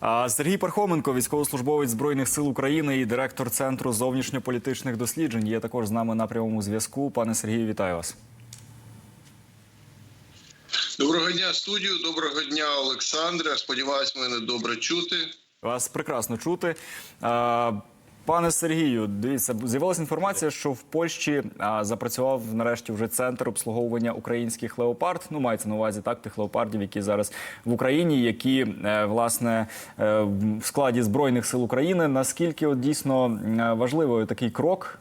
А Сергій Пархоменко, військовослужбовець збройних сил України і директор центру зовнішньополітичних досліджень, є також з нами на прямому зв'язку. Пане Сергію, вітаю вас. Доброго дня, студію. Доброго дня, Олександре. Сподіваюсь, мене добре чути. Вас прекрасно чути. Пане Сергію, дивіться, з'явилася інформація, що в Польщі а, запрацював нарешті вже центр обслуговування українських леопард. Ну, мається на увазі так тих леопардів, які зараз в Україні, які е, власне е, в складі збройних сил України. Наскільки от дійсно е, важливий такий крок?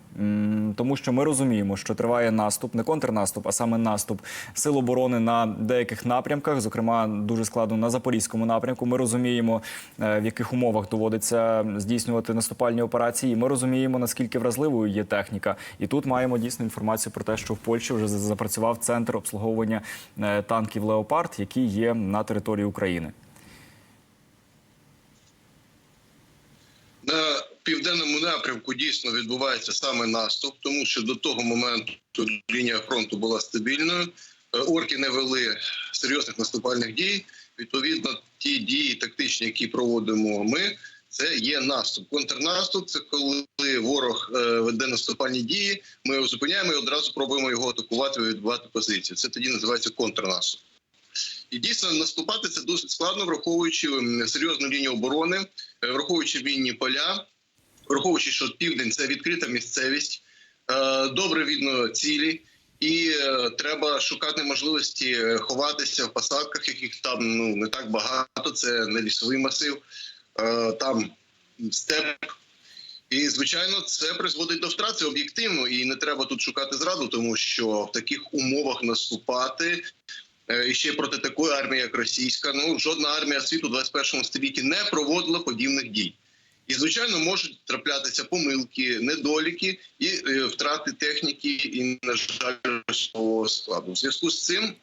Тому що ми розуміємо, що триває наступ, не контрнаступ, а саме наступ сил оборони на деяких напрямках, зокрема дуже складно на запорізькому напрямку. Ми розуміємо, е, в яких умовах доводиться здійснювати наступальні операції. Ми розуміємо, наскільки вразливою є техніка. І тут маємо дійсно інформацію про те, що в Польщі вже запрацював центр обслуговування е, танків Леопард, які є на території України. На південному напрямку дійсно відбувається саме наступ, тому що до того моменту лінія фронту була стабільною. Е, Орки не вели серйозних наступальних дій. Відповідно, ті дії тактичні, які проводимо ми, це є наступ. Контрнаступ це коли ворог е, веде наступальні дії. Ми його зупиняємо і одразу пробуємо його атакувати, відбувати позицію. Це тоді називається контрнаступ. І дійсно наступати це досить складно, враховуючи серйозну лінію оборони, е, враховуючи вільні поля, враховуючи, що південь це відкрита місцевість, е, добре видно цілі, і е, треба шукати можливості е, ховатися в посадках, яких там ну не так багато. Це не лісовий масив, там степ. І звичайно, це призводить до втрат. Це об'єктивно, і не треба тут шукати зраду, тому що в таких умовах наступати і ще проти такої армії, як російська. Ну жодна армія світу в 21 столітті не проводила подібних дій. І звичайно можуть траплятися помилки, недоліки і е, втрати техніки, і на жаль, особового складу. У зв'язку з цим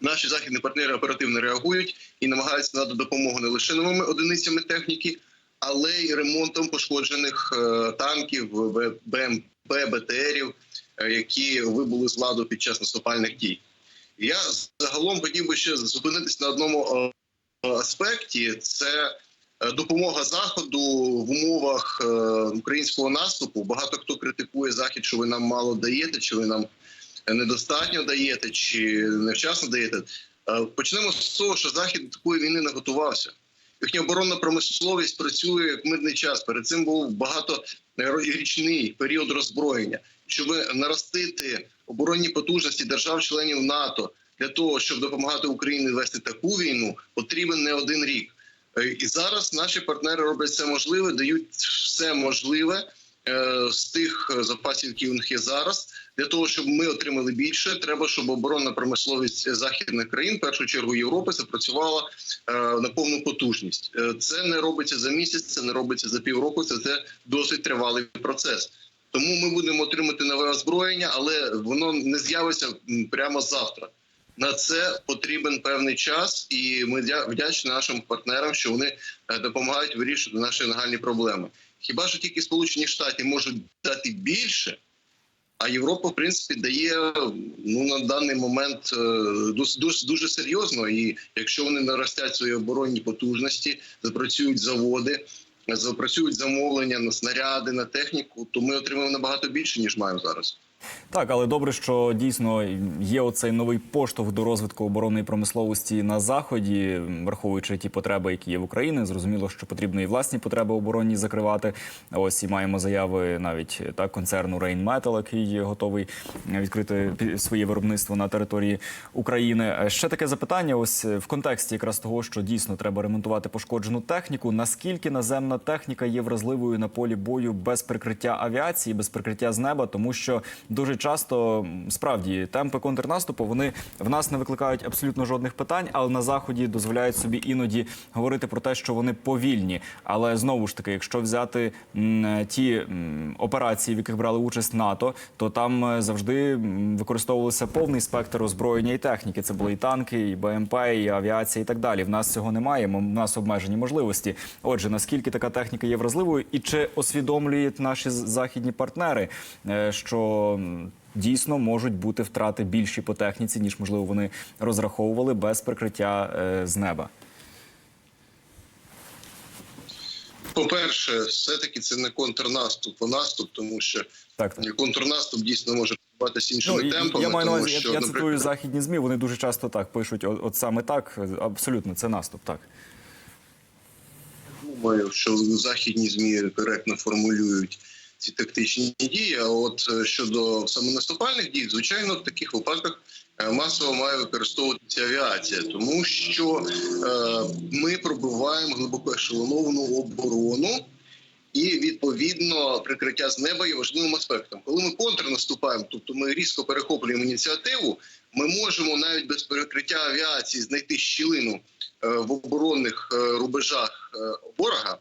наші західні партнери оперативно реагують і намагаються надати допомогу не лише новими одиницями техніки, але й ремонтом пошкоджених е, танків, БМП, БТРів, е, які вибули з ладу під час наступальних дій. Я загалом хотів би ще зупинитись на одному аспекті: це допомога заходу в умовах е, українського наступу. Багато хто критикує захід, що ви нам мало даєте, чи ви нам недостатньо даєте, чи невчасно даєте. Е, Почнемо з того, що захід до такої війни не готувався. Їхня оборонна промисловість працює як мирний час. Перед цим був багаторічний період роззброєння, щоб наростити оборонні потужності держав-членів НАТО для того, щоб допомагати Україні вести таку війну, потрібен не один рік. Е, І зараз наші партнери роблять все можливе, дають все можливе е, з тих е, запасів, які у них є зараз. Для того щоб ми отримали більше, треба, щоб оборонна промисловість західних країн, в першу чергу Європи, запрацювала на повну потужність. Це не робиться за місяць, це не робиться за півроку. Це, це досить тривалий процес. Тому ми будемо отримати нове озброєння, але воно не з'явиться прямо завтра. На це потрібен певний час, і ми вдячні нашим партнерам, що вони е, допомагають вирішувати наші нагальні проблеми. Хіба що тільки Сполучені Штати можуть дати більше, а Європа, в принципі, дає ну на даний момент дуже, дуже, дуже серйозно. І якщо вони наростять свої оборонні потужності, запрацюють заводи, запрацюють замовлення на снаряди, на техніку, то ми отримаємо набагато більше ніж маємо зараз. Так, але добре, що дійсно є оцей новий поштовх до розвитку оборонної промисловості на заході, враховуючи ті потреби, які є в Україні. Зрозуміло, що потрібно і власні потреби оборонні закривати. Ось і маємо заяви навіть так концерну Rainmetal, який готовий відкрити своє виробництво на території України. Ще таке запитання: ось в контексті якраз того, що дійсно треба ремонтувати пошкоджену техніку. Наскільки наземна техніка є вразливою на полі бою без прикриття авіації, без прикриття з неба, тому що дуже часто справді темпи контрнаступу вони в нас не викликають абсолютно жодних питань, але на заході дозволяють собі іноді говорити про те, що вони повільні. Але знову ж таки, якщо взяти м, ті м, операції, в яких брали участь НАТО, то там е, завжди використовувався повний спектр озброєння і техніки. Це були і танки, і БМП, і авіація, і так далі. В нас цього немає. В нас обмежені можливості. Отже, наскільки така техніка є вразливою, і чи усвідомлюють наші західні партнери, е, що дійсно можуть бути втрати більші по техніці, ніж можливо вони розраховували без прикриття е, з неба. По-перше, все-таки це не контрнаступ, а наступ, тому що Так, так. контрнаступ дійсно може відбуватися іншими Ну, темпами. я маю на тому увазі, я, що, я наприклад, цитую західні змі. Вони дуже часто так пишуть. От, от саме так, абсолютно, це наступ. Так Думаю, що західні змі коректно формулюють ці тактичні дії. А от е, щодо самонаступальних дій, звичайно, в таких випадках е, масово має використовуватися авіація, тому що е, ми пробиваємо глибоко ешелоновану оборону. І відповідно прикриття з неба є важливим аспектом. Коли ми контрнаступаємо, тобто ми різко перехоплюємо ініціативу, ми можемо навіть без перекриття авіації знайти щілину в оборонних рубежах ворога,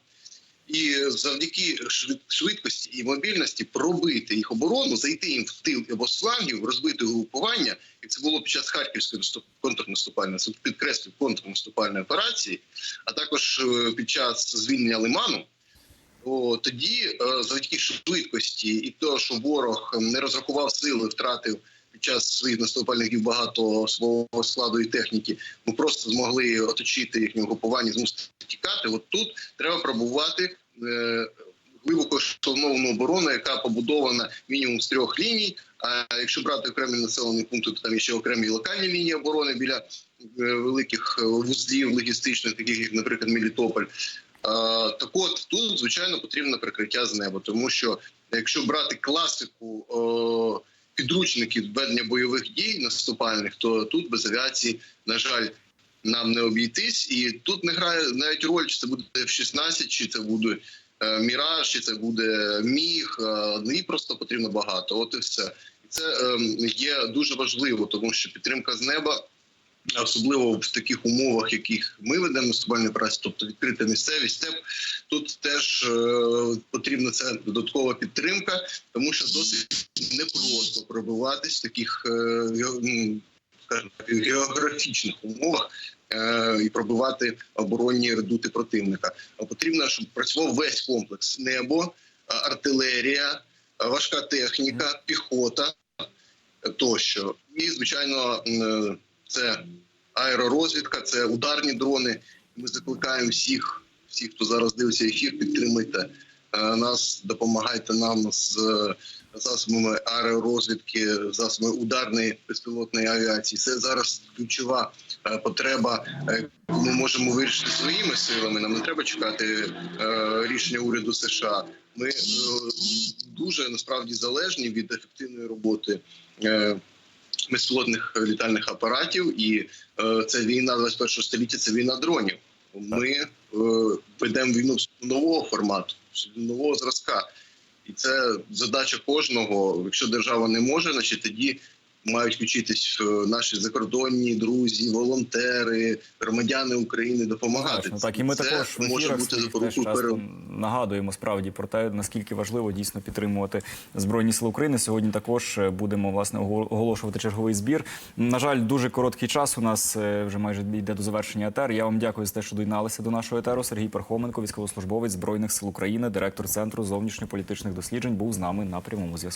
і завдяки швид- швидкості і мобільності пробити їх оборону, зайти їм в тил або з флангів, розбити групування, як це було під час харківської наступ- контрнаступальної, підкреслю контрнаступальної операції, а також е, під час звільнення Лиману. О, тоді е, завдяки швидкості і того, що ворог не розрахував сили, втратив під час своїх наступальних дій багато свого складу і техніки, ми просто змогли оточити їхнє групування, змусити тікати. От тут треба пробувати глибоко шановну оборону, яка побудована мінімум з трьох ліній. А якщо брати окремі населені пункти, то там ще окремі локальні лінії оборони біля е, великих е, вузлів логістичних, таких як, наприклад, Мелітополь. Е, Так от тут звичайно потрібно прикриття з неба, тому що якщо брати класику е, підручників ведення бойових дій наступальних, то тут без авіації, на жаль, нам не обійтись, і тут не грає навіть роль, чи це буде F-16, чи це буде е, Міраж, чи це буде Міг. е, Її просто потрібно багато. От і все. І це е, є дуже важливо, тому що підтримка з неба. Особливо в таких умовах, яких ми ведемо наступальну працю, тобто відкрита місцевість, степ, тут теж е, потрібна ця додаткова підтримка, тому що досить непросто пробиватись в таких е, ге- скажімо географічних умовах е, і пробивати оборонні редути противника. Потрібно, щоб працював весь комплекс: небо, артилерія, важка техніка, піхота е, тощо. І звичайно, це аеророзвідка, це ударні дрони. Ми закликаємо всіх, всіх, хто зараз дивиться ефір, підтримуйте е, нас, допомагайте нам з е, засобами аеророзвідки, засобами ударної безпілотної авіації. Це зараз ключова е, потреба, е, ми можемо вирішити своїми силами. Нам не треба чекати е, рішення уряду США. Ми дуже насправді залежні від ефективної роботи. Безпілотних літальних апаратів, і це війна 21 століття, це війна дронів. Ми ведемо війну нового формату, нового зразка, і це задача кожного. Якщо держава не може, значить тоді мають включитись е, наші закордонні друзі, волонтери, громадяни України допомагати. Точно, так і ми це також може бути запорукою часто нагадуємо справді про те, наскільки важливо дійсно підтримувати збройні сили України. Сьогодні також е, будемо власне ого- оголошувати черговий збір. На жаль, дуже короткий час. У нас е, вже майже йде до завершення етер. Я вам дякую за те, що доєдналися до нашого етеру. Сергій Пархоменко, військовослужбовець збройних сил України, директор центру зовнішньополітичних досліджень, був з нами на прямому зв'язку.